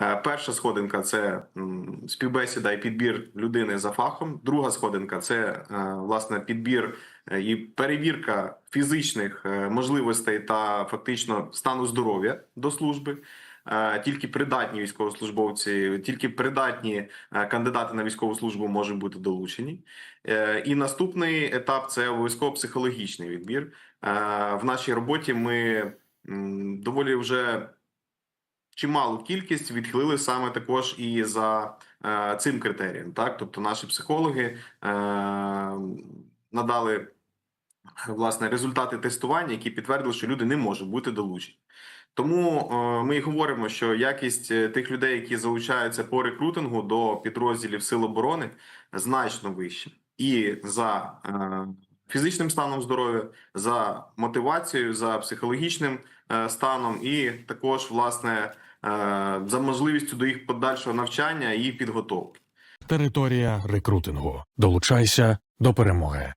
Е, Перша сходинка це співбесіда і підбір людини за фахом. Друга сходинка це е, власне підбір е, і перевірка фізичних можливостей та фактично стану здоров'я до служби. Тільки придатні військовослужбовці, тільки придатні кандидати на військову службу можуть бути долучені. І наступний етап це обов'язково психологічний відбір. В нашій роботі ми доволі вже чималу кількість відхилили саме також і за е, цим критерієм. Так, тобто наші психологи е, надали власне результати тестування, які підтвердили, що люди не можуть бути долучені. Тому е, ми говоримо, що якість е, тих людей, які залучаються по рекрутингу до підрозділів Сил оборони, значно вища. І за е, фізичним станом здоров'я, за мотивацією, за психологічним станом, і також власне за можливістю до їх подальшого навчання і підготовки. Територія рекрутингу. Долучайся до перемоги.